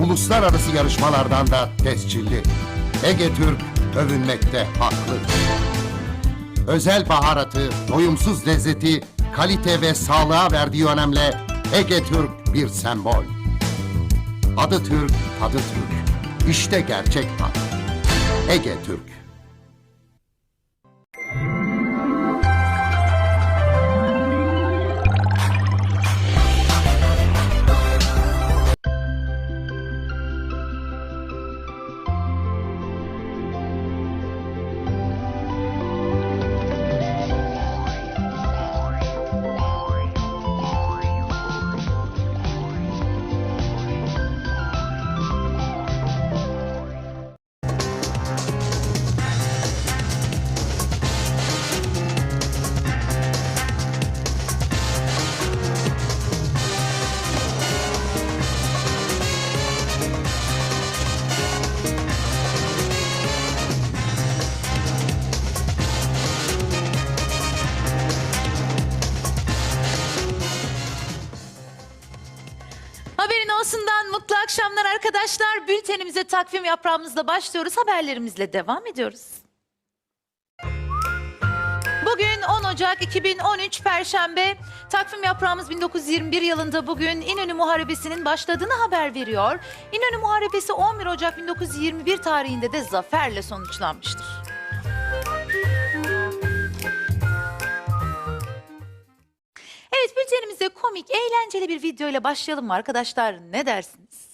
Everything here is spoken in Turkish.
uluslararası yarışmalardan da tescilli. Ege Türk övünmekte haklı. Özel baharatı, doyumsuz lezzeti, kalite ve sağlığa verdiği önemle Ege Türk bir sembol. Adı Türk, tadı Türk. İşte gerçek tat. Ege Türk. Haberin olsundan mutlu akşamlar arkadaşlar. Bültenimize takvim yaprağımızla başlıyoruz. Haberlerimizle devam ediyoruz. Bugün 10 Ocak 2013 Perşembe. Takvim yaprağımız 1921 yılında bugün İnönü Muharebesi'nin başladığını haber veriyor. İnönü Muharebesi 11 Ocak 1921 tarihinde de zaferle sonuçlanmıştır. Bültenimize komik, eğlenceli bir video ile başlayalım mı arkadaşlar? Ne dersiniz?